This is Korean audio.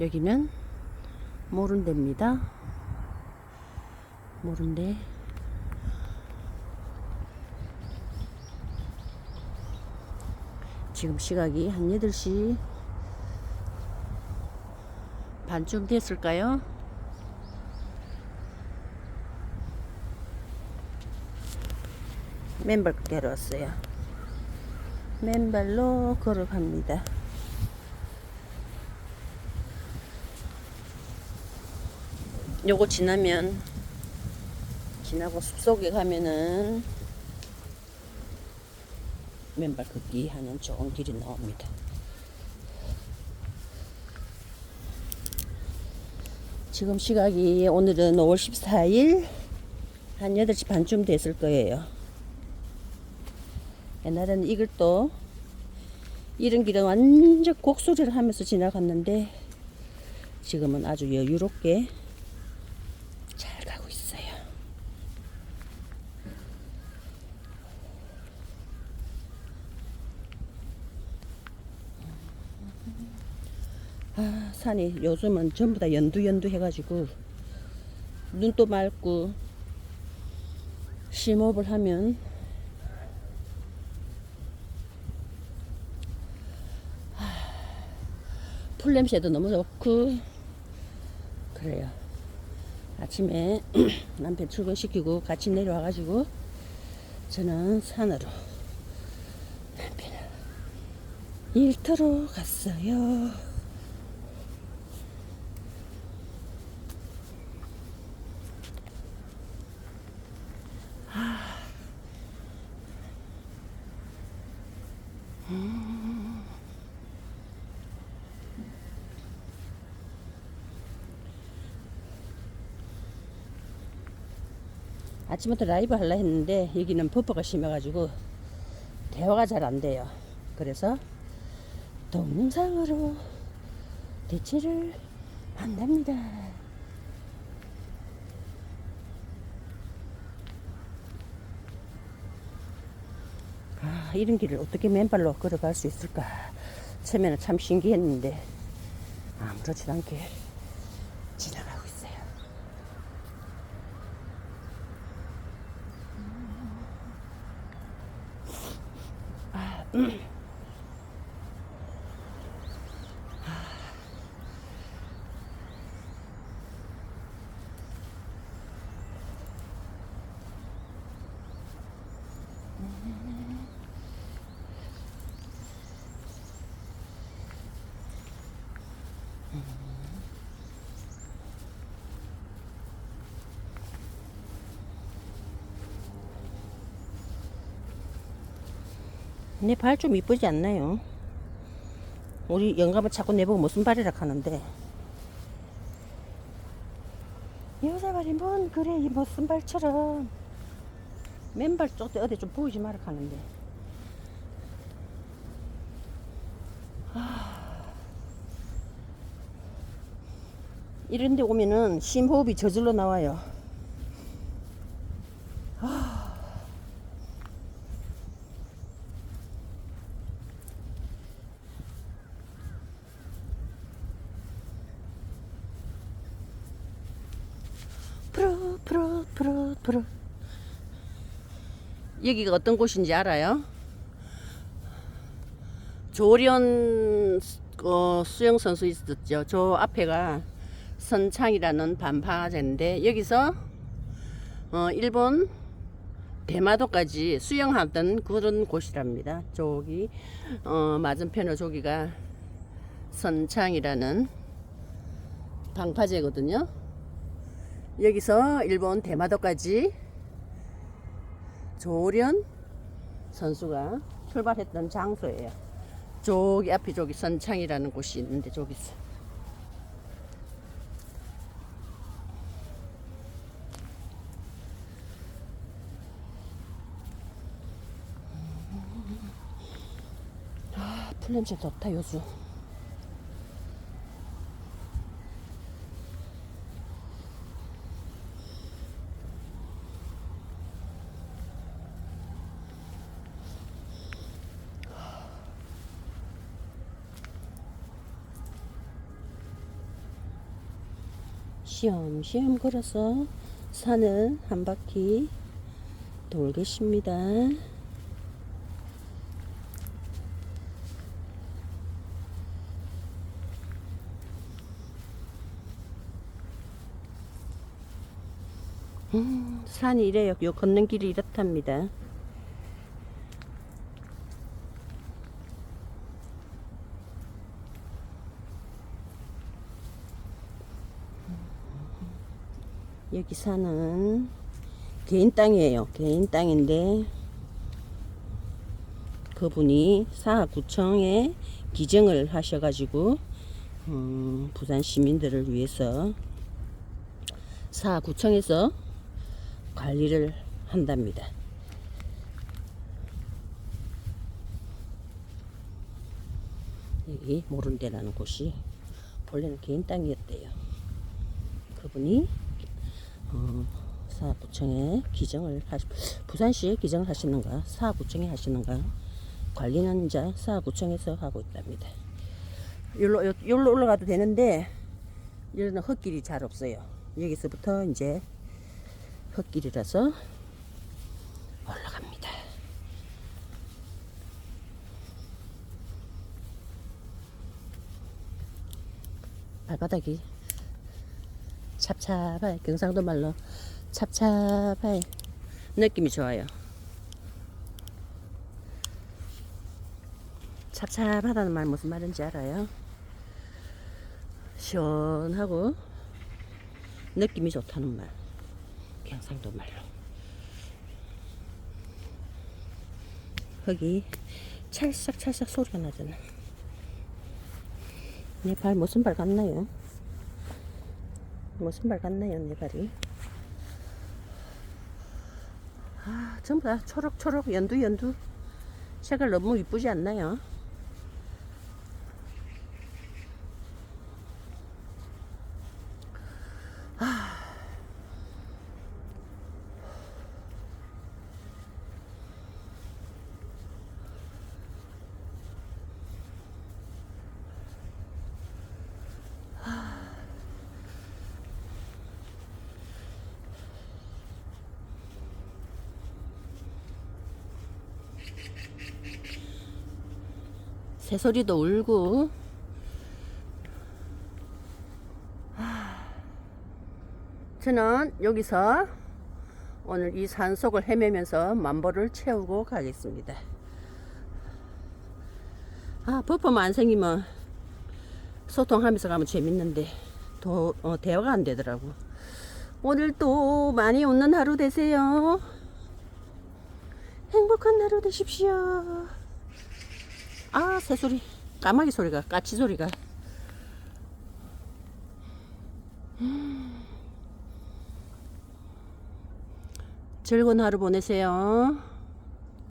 여기는 모른대입니다. 모른대. 지금 시각이 한 8시 반쯤 됐을까요? 맨발 걷기로 왔어요. 맨발로 걸어갑니다. 요거 지나면 지나고 숲속에 가면은 맨발 걷기 하는 좋은 길이 나옵니다. 지금 시각이 오늘은 5월 14일 한 8시 반쯤 됐을 거예요. 옛날에는 이걸 또 이런 길은 완전 곡소리를 하면서 지나갔는데 지금은 아주 여유롭게 잘 가고 있어요. 아, 산이 요즘은 전부 다 연두연두 해가지고 눈도 맑고 심호흡을 하면 풀 냄새도 너무 좋고 그래요. 아침에 남편 출근시키고 같이 내려와가지고 저는 산으로 남편을 일터로 갔어요. 아침부터 라이브 하려 했는데 여기는 버퍼가 심해가지고 대화가 잘 안 돼요. 그래서 동영상으로 대체를 한답니다. 아, 이런 길을 어떻게 맨발로 걸어갈 수 있을까? 처음에는 참 신기했는데 아무렇지도 않게 嗯。 내 발 좀 이쁘지 않나요? 우리 영감은 자꾸 내보고 무슨 발이라 하는데 여자 발이 뭔 그래 이 무슨 발처럼 맨발 쪽도 어디 좀 보이지 마라 하는데 아. 이런 데 오면은 심호흡이 저절로 나와요 프로 프로 프로 여기가 어떤 곳인지 알아요? 조련 어, 수영 선수 있었죠. 저 앞에가 선창이라는 반파제인데 여기서 어, 일본 대마도까지 수영하던 그런 곳이랍니다. 저기 어, 맞은편으로 저기가 선창이라는 방파제거든요. 여기서 일본 대마도까지 조련 선수가 출발했던 장소예요. 저기 앞에 저기 선창이라는 곳이 있는데 저기 있어. 아, 풀냄새 좋다 요즘. 쉬엄쉬엄 걸어서 산을 한 바퀴 돌겠습니다. 음, 산이 이래요. 요 걷는 길이 이렇답니다. 여기 산은 개인 땅이에요. 개인 땅인데 그분이 사구청에 기증을 하셔가지고 음, 부산 시민들을 위해서 사구청에서 관리를 한답니다. 여기 모른데라는 곳이 본래는 개인 땅이었대요. 그분이 어, 사구청에 기증을 하시, 부산시에 기증을 하시는가, 사구청에 하시는가, 관리는 이제 사구청에서 하고 있답니다. 여기로, 여기로 올라가도 되는데, 여기는 흙길이 잘 없어요. 여기서부터 이제 흙길이라서 올라갑니다. 발바닥이 찹찹해 경상도 말로 찹찹해 느낌이 좋아요 찹찹하다는 말 무슨 말인지 알아요? 시원하고 느낌이 좋다는 말 경상도 말로 흙이 찰싹찰싹 소리가 나잖아 내 발 무슨 발 같나요? 무슨 발 같나요, 내 발이? 아, 전부 다 초록초록, 연두, 연두. 색깔 너무 이쁘지 않나요? 새소리도 울고. 하, 저는 여기서 오늘 이 산속을 헤매면서 만보를 채우고 가겠습니다. 아, 버퍼만 안 생기면 소통하면서 가면 재밌는데, 도, 어, 대화가 안 되더라고. 오늘 또 많이 웃는 하루 되세요. 행복한 하루 되십시오. 아, 새소리. 까마귀 소리가, 까치 소리가. 즐거운 하루 보내세요.